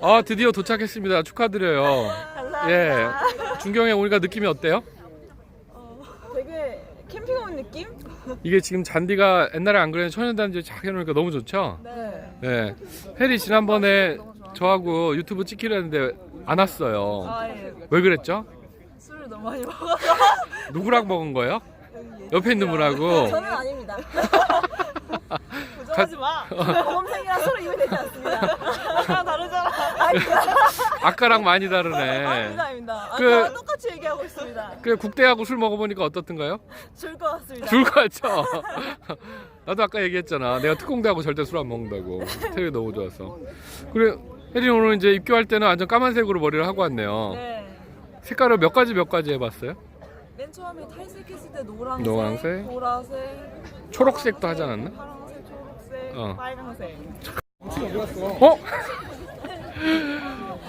아 드디어 도착했습니다. 축하드려요. 감사합니다. 예, 중경에 오니까 느낌이 어때요? 되게 캠핑 온 느낌? 이게 지금 잔디가 옛날에 안 그랬는데 천연단지 착 해놓으니까 너무 좋죠? 네. 네. 혜리 지난번에 저하고 유튜브 찍기로 했는데 안 왔어요. 아, 예. 왜 그랬죠? 술을 너무 많이 먹어서. 누구랑 먹은 거예요? 옆에 있는 분하고. 저는 아닙니다. 부정하지 마. 모범생이랑 서로 이해 되지 않습니다. 아까 다르잖아. 아까랑 많이 다르네. 아닙니다, 아닙니다. 그- 아까 똑같이 얘기하고 있습니다. 그래 국대하고 술 먹어보니까 어떻던가요? 줄 것 같습니다. 줄것 같죠? 나도 아까 얘기했잖아. 내가 특공대하고 절대 술 안 먹는다고. 태율이 너무 좋아서. 그래 혜린 오늘 이제 입교할 때는 완전 까만색으로 머리를 하고 왔네요. 네. 색깔을 몇 가지 몇 가지 해봤어요? 맨 처음에 탈색했을 때 노란색, 노란색, 보라색, 초록색도 하지 않았나? 파란색, 어. 빨간색. 어?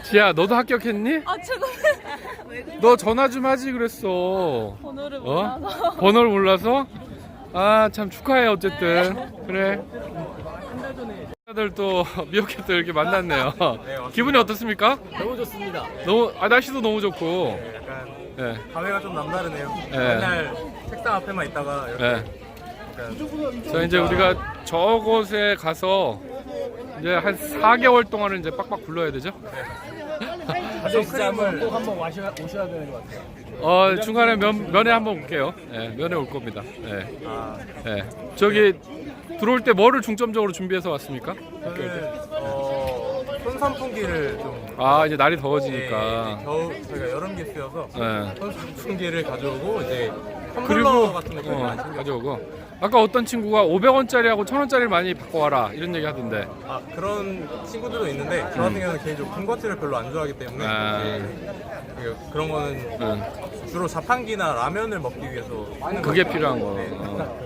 지야 너도 합격했니? 아, 죄송해요. 너 전화 좀 하지 그랬어. 번호를 어? 몰라서. 번호를 몰라서? 아 참 축하해 어쨌든 그래 다들 또 미역캣들 이렇게 만났네요 기분이 어떻습니까? 너무 좋습니다. 너무 아 날씨도 너무 좋고 약간 예, 감회가 좀 남다르네요. 네. 맨날 책상 앞에만 있다가 이렇게 예. 저 이제 우리가 저곳에 가서 이제 한 4개월 동안은 이제 빡빡 굴러야 되죠? 선크림을 꼭 한번 와셔, 오셔야 되는 것 같아요. 어 중간에 면, 면에 한번 올게요 예, 면에 올 겁니다 예, 아, 예. 저기 들어올 때 뭐를 중점적으로 준비해서 왔습니까? 저는 어, 손선풍기를 좀 아 이제 날이 예, 더워지니까 겨우 저희가 여름 기수여서 예. 손선풍기를 가져오고 이제 그리고 텀블러 같은 것도 어, 많이 챙겨. 가져오고 아까 어떤 친구가 500원짜리하고 1000원짜리를 많이 바꿔와라 이런 얘기 하던데 아 그런 친구들도 있는데 저 같은 경우는 개인적으로 군것질을 별로 안 좋아하기 때문에 음. 아. 이제 그- 그런 거는 응. 주로 자판기나 라면을 먹기 위해서 하는 그게 거죠. 필요한 거 네. 어.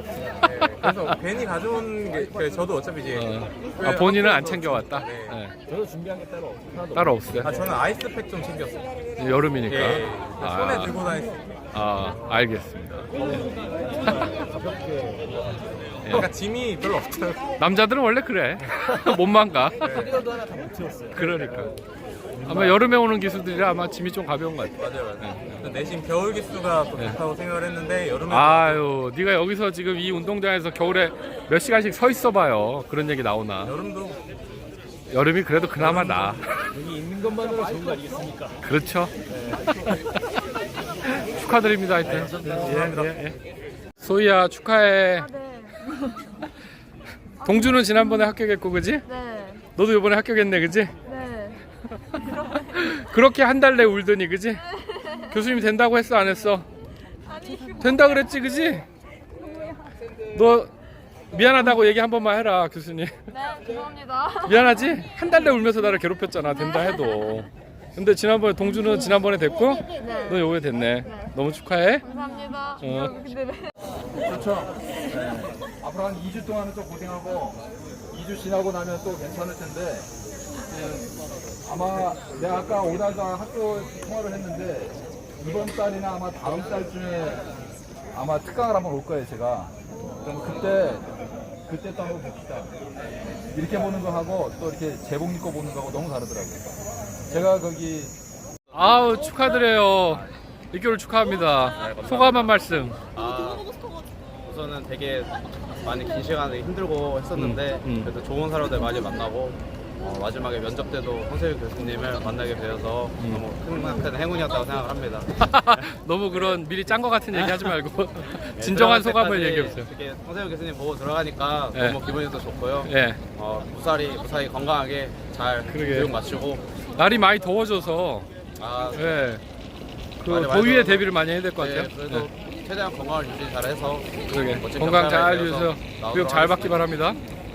네, 그래서 괜히 가져온 게 그, 저도 어차피 이제 어. 아, 본인은 안 챙겨왔다 네. 예. 저도 준비한 게 따로 없어요. 따로 없어요 아 저는 아이스팩 좀 챙겼어요. 이제 여름이니까 예, 아. 손에 들고 다녔어요. 아 알겠습니다 그러니까 짐이 별로 없어요. 남자들은 원래 그래 몸만 가 하나 다 못 채웠어요. 그러니까 아마 여름에 오는 기수들이 아마 짐이 좀 가벼운 것 같아 맞아요, 맞아요. 대신 겨울 기수가 더 네. 좋다고 생각을 했는데 여름에 아유 네가 여기서 지금 이 운동장에서 겨울에 몇 시간씩 서 있어 봐요 그런 얘기 나오나 여름도 여름이 그래도 그나마 나 여기 있는 것만으로 좋은 거 아니겠습니까? 그렇죠. 축하드립니다, 하여튼. 예, 예, 예. 소희야, 축하해. 네. 동주는 지난번에 합격했고, 그지? 네. 너도 이번에 합격했네, 그지? 네. 그렇게 한 달 내 울더니, 그지? 교수님이 된다고 했어, 안 했어? 아니, 된다 그랬지, 그지? 너 미안하다고 얘기 한 번만 해라, 교수님. 네, 죄송합니다. 미안하지? 한 달 내 울면서 나를 괴롭혔잖아, 된다 해도. 근데 지난번에 동주는 지난번에 됐고, 네. 너 요번에 됐네. 너무 축하해. 감사합니다. 어. 근데 네. 그렇죠. 네. 앞으로 한 2주 동안은 좀 고생하고 2주 지나고 나면 또 괜찮을 텐데 예, 아마 내가 아까 오다가 학교 통화를 했는데 이번 달이나 아마 다음 달쯤에 아마 특강을 한번 올 거예요 제가 그럼 그때 그때 또 한번 봅시다 이렇게 보는 거 하고 또 이렇게 제복 입고 보는 거하고 너무 다르더라고요 제가 거기 아우 축하드려요. 입교를 축하합니다. 소감 한 말씀. 아, 우선은 되게 많이 긴 시간을 힘들고 했었는데 음, 음. 그래도 좋은 사람들 많이 만나고 어, 마지막에 면접 때도 홍세윤 교수님을 만나게 되어서 음. 너무 큰, 큰 행운이었다고 생각을 합니다. 너무 그런 미리 짠 거 같은 얘기 하지 말고 네, 진정한 들어갈 소감을 얘기해 보세요. 이렇게 홍세윤 교수님 보고 들어가니까 네. 너무 기분이 더 좋고요. 예. 어, 무사히 무사히 건강하게 잘 그러게. 교육 마치고 날이 많이 더워져서 아, 예. 그 많이, 많이 더위에 더워서. 대비를 많이 해야 될 것 네, 같아요. 그래도 최대한 건강을 유지 잘해서 예. 그러게. 멋진 건강 잘 경사를 유지해서 교육 나오도록 잘 받기 하겠습니다. 바랍니다.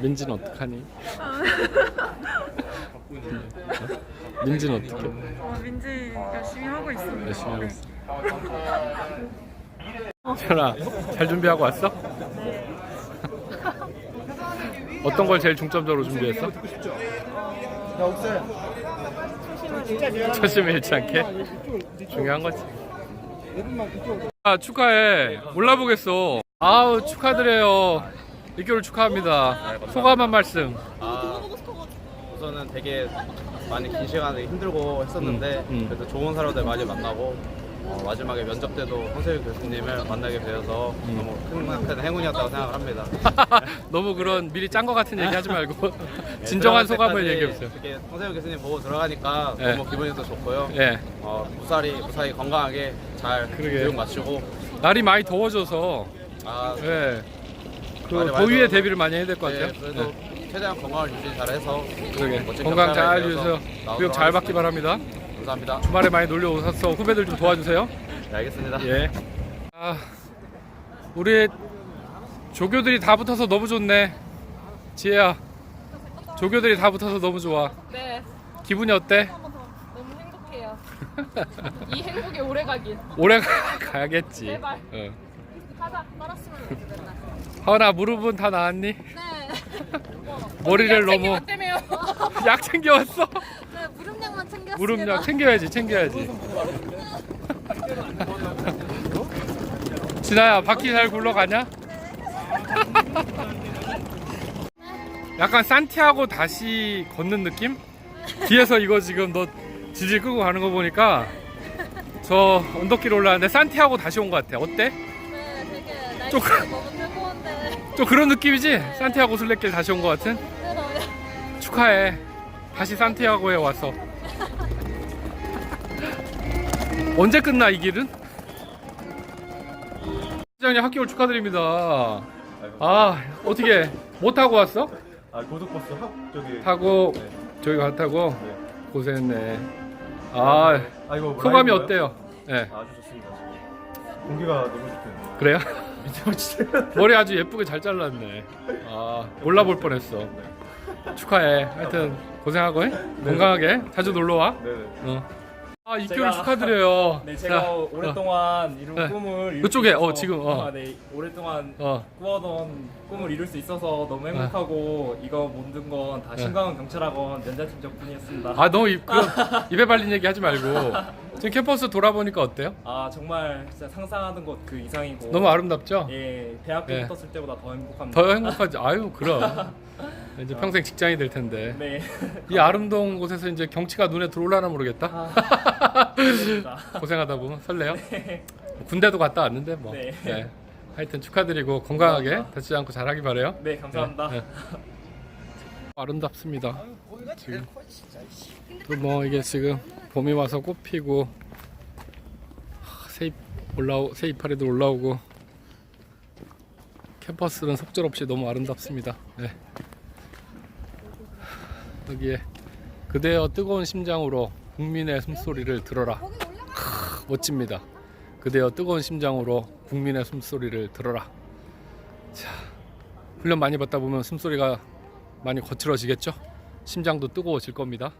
민지는 어떡하니? 민지는 어떻게? 어, 민지 열심히 하고 있습니다. 열심히 하고 있어. 현아, 잘 준비하고 왔어? 어떤 걸 제일 중점적으로 준비했어? 야 옥세 초심을 잃지 않게? 중요한 거지. 아, 축하해. 올라보겠어. 아우, 축하드려요. 6개월 축하합니다. 소감 한 말씀. 아, 우선은 되게 많이 긴 시간을 힘들고 했었는데 음, 음. 그래도 좋은 사람들 많이 만나고 어, 마지막에 면접 때도 황세윤 교수님을 만나게 되어서 음. 너무 큰, 큰 행운이었다고 생각을 합니다. 너무 그런 미리 짠거 같은 얘기 하지 말고 진정한 네, 소감을 얘기해 보세요. 이렇게 황세윤 교수님 보고 들어가니까 네. 너무 기분이 또 좋고요. 예. 어, 무사히 무사히 건강하게 잘 그러게. 교육 마치고 날이 많이 더워져서 아, 예. 그 많이 더위에. 대비를 많이 해야 될것 네, 같아요. 그래도 예. 최대한 건강을 유지 잘해서 그러게 멋진 건강 잘 유지해서 교육 잘 나오도록 받기 하겠습니다. 바랍니다. 감사합니다. 주말에 많이 놀러 오셔서 후배들 좀 도와주세요. 네, 알겠습니다. 예. 아, 우리 조교들이 다 붙어서 너무 좋네. 지혜야. 조교들이 다 붙어서 너무 좋아. 네, 기분이 어때? 너무 행복해요. 이 행복이 오래 가길. 오래 가- 가야겠지. 제발. 어. 말았으면 맨날. 하은아 무릎은 다 나았니? 네. 머리를 너무 왔다며요. 약 챙겨왔어. 네, 무릎약만 챙겼습니다. 무릎약 챙겨야지, 챙겨야지. 진아야, 바퀴 잘 굴러가냐? 약간 산티아고 다시 걷는 느낌? 뒤에서 이거 지금 너 질질 끄고 가는 거 보니까 저 언덕길 올라왔는데 산티아고 다시 온것 같아. 어때? 좀 날씨가 너무 뜨거운데 좀 그런 느낌이지? 산티아고 술래길 다시 온 것 같은? 힘들어요. 축하해. 다시 산티아고에 와서. 언제 끝나 이 길은? 회장님 합격을 축하드립니다. 아 어떻게 못 타고 왔어? 아 고속버스 학 저기 타고 네. 저기 가 타고 네. 고생했네. 아 아 이거 소감이 라이브인가요? 어때요? 네 아주 좋습니다. 지금. 공기가 너무 좋대요. 그래요? 미쳐버리지. 머리 아주 예쁘게 잘 잘랐네. 아 몰라볼 뻔했어. 축하해. 하여튼 고생하고 해. 건강하게 자주 놀러 와. 네네. 어. 아 입교를 제가- 축하드려요. 네, 제가 자, 오랫동안 이룬 네. 꿈을 이룰 이쪽에, 수 있어서, 어, 지금, 어. 아, 네, 오랫동안 어. 꾸어던 꿈을 이룰 수 있어서 너무 행복하고 이거 모든 건 다 네. 신강원 경찰학원 연자팀 덕분이었습니다. 아 너무 입, 그런 입에 발린 얘기 하지 말고 지금 캠퍼스 돌아보니까 어때요? 아, 정말 진짜 상상하는 것 그 이상이고 너무 아름답죠? 예, 대학교 예. 붙었을 때보다 더 행복합니다. 더 행복하지. 아유 그럼 이제 평생 직장이 될 텐데 네. 이 아름다운 곳에서 이제 경치가 눈에 들어올라나 모르겠다. 그렇습니다. 고생하다 보면 설레요. 군대도 갔다 왔는데 뭐. 네. 네. 하여튼 축하드리고 건강하게 감사합니다. 다치지 않고 잘하기 바래요. 네, 감사합니다. 네, 네. 아름답습니다. 지금 또뭐 이게 지금 봄이 와서 꽃 피고 하, 새 올라오 새 이파리도 올라오고 캠퍼스는 속절없이 너무 아름답습니다. 네. 여기에 그대여 뜨거운 심장으로 국민의 숨소리를 들어라. 크, 멋집니다. 그대여 뜨거운 심장으로 국민의 숨소리를 들어라. 자, 훈련 많이 받다 보면 숨소리가 많이 거칠어지겠죠? 심장도 뜨거워질 겁니다.